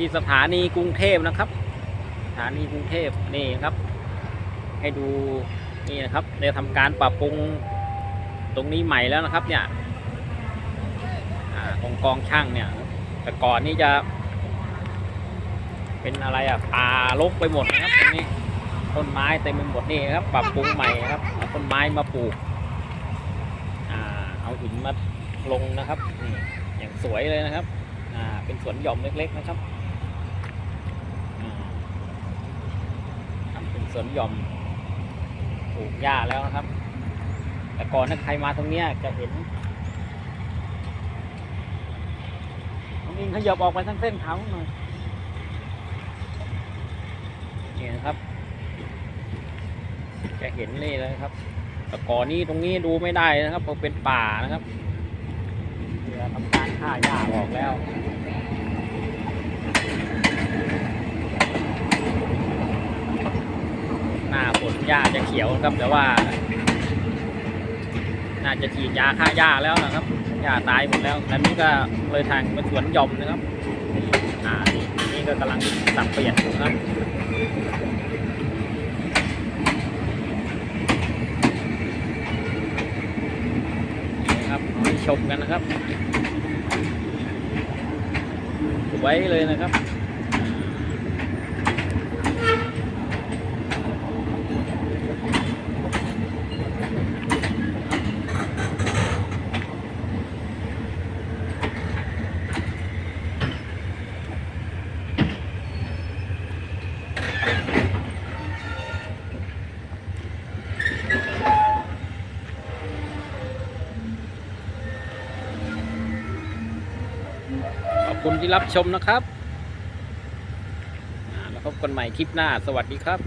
ที่สถานีกรุงเทพนะครับ สถานีกรุงเทพนี่ครับ ให้ดูนี่นะครับได้ทำการปรับปรุงตรงนี้ใหม่แล้วนะครับ เนี่ยอ่าตรงกองช่างเนี่ย แต่ก่อนนี่จะ เป็นอะไรอะป่ารกไปหมดนะครับตรงนี้ต้นไม้เต็มไปหมดนี่ครับ ปรับปรุงใหม่ครับเอาต้นไม้มาปลูกอเอาหินมาลงนะครับนี่อย่างสวยเลยนะครับ อ่า เป็นสวนหย่อมเล็ก ๆ นะครับอ่าทำเป็น สวนหย่อมปลูกหญ้าแล้วนะครับ แต่ก่อนถ้าใครมาตรงเนี้ยจะเห็นน้องอิงขยับออกไปทั้งเส้นเขาหน่อยนี่นะครับ จะเห็นนี่เลยครับ แต่ก่อนนี้ตรงนี้ดูไม่ได้นะครับเพราะเป็นป่านะครับเรือทำการฆ่าหญ้าออกแล้ว หน้าฝนหญ้าจะเขียวนะครับ แต่ว่า น่าจะฉีดยาฆ่าหญ้าแล้วนะครับหญ้าตายหมดแล้วอันนี้ก็เลยทางเป็นสวนหย่อมนะครับ อ่านี่นี่ก็กำลังสับเปลี่ยนนะครับนี่ครับชมกันนะครับ ไว้เลยนะครับ คุณที่รับชมนะครับ แล้วพบกันใหม่คลิปหน้า สวัสดีครับ